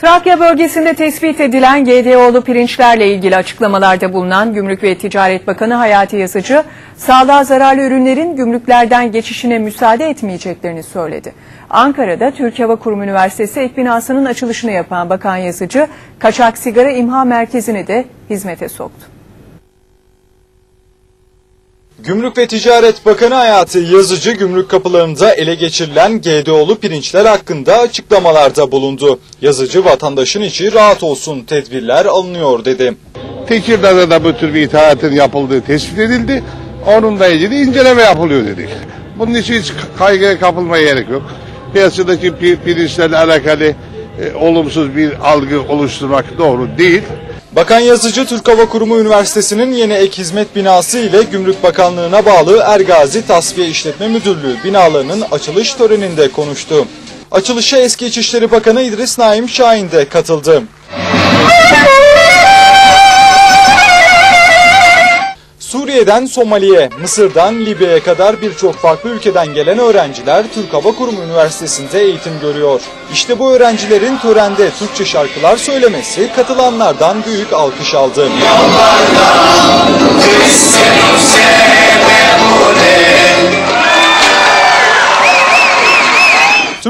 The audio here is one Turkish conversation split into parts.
Trakya bölgesinde tespit edilen GDO'lu pirinçlerle ilgili açıklamalarda bulunan Gümrük ve Ticaret Bakanı Hayati Yazıcı, sağlığa zararlı ürünlerin gümrüklerden geçişine müsaade etmeyeceklerini söyledi. Ankara'da Türk Hava Kurumu Üniversitesi ek binasının açılışını yapan Bakan Yazıcı, kaçak sigara imha merkezini de hizmete soktu. Gümrük ve Ticaret Bakanı Hayati Yazıcı gümrük kapılarında ele geçirilen GDO'lu pirinçler hakkında açıklamalarda bulundu. Yazıcı vatandaşın içi rahat olsun tedbirler alınıyor dedi. Tekirdağ'da da bu tür bir ithalatın yapıldığı tespit edildi. Onunla ilgili inceleme yapılıyor dedik. Bunun için hiç kaygıya kapılmaya gerek yok. Piyasadaki pi- pirinçlerle alakalı e, olumsuz bir algı oluşturmak doğru değil. Bakan Yazıcı Türk Hava Kurumu Üniversitesi'nin yeni ek hizmet binası ile Gümrük Bakanlığı'na bağlı Ergazi Tasfiye İşletme Müdürlüğü binalarının açılış töreninde konuştu. Açılışa eski İçişleri Bakanı İdris Naim Şahin de katıldı. Suriye'den Somali'ye, Mısır'dan Libya'ya kadar birçok farklı ülkeden gelen öğrenciler Türk Hava Kurumu Üniversitesi'nde eğitim görüyor. İşte bu öğrencilerin törende Türkçe şarkılar söylemesi katılanlardan büyük alkış aldı.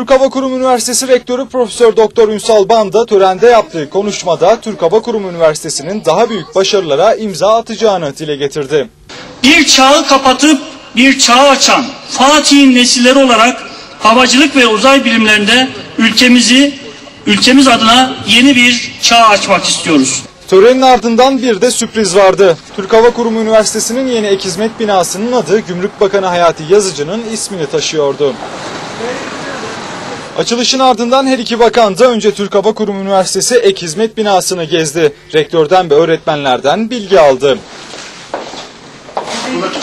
Türk Hava Kurumu Üniversitesi Rektörü Profesör Doktor Ünsal Banda törende yaptığı konuşmada Türk Hava Kurumu Üniversitesi'nin daha büyük başarılara imza atacağını dile getirdi. bir çağı kapatıp bir çağı açan Fatih'in nesilleri olarak havacılık ve uzay bilimlerinde ülkemizi ülkemiz adına yeni bir çağ açmak istiyoruz. Törenin ardından bir de sürpriz vardı. Türk Hava Kurumu Üniversitesi'nin yeni ek hizmet binasının adı Gümrük Bakanı Hayati Yazıcı'nın ismini taşıyordu. Açılışın ardından her iki bakan da önce Türk Hava Kurumu Üniversitesi ek hizmet binasını gezdi. Rektörden ve öğretmenlerden bilgi aldı.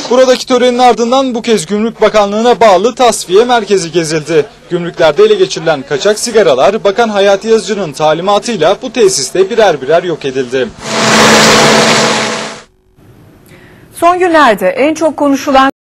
Buradaki törenin ardından bu kez Gümrük Bakanlığı'na bağlı tasfiye merkezi gezildi. Gümrüklerde ele geçirilen kaçak sigaralar Bakan Hayati Yazıcı'nın talimatıyla bu tesiste birer birer yok edildi. Son günlerde en çok konuşulan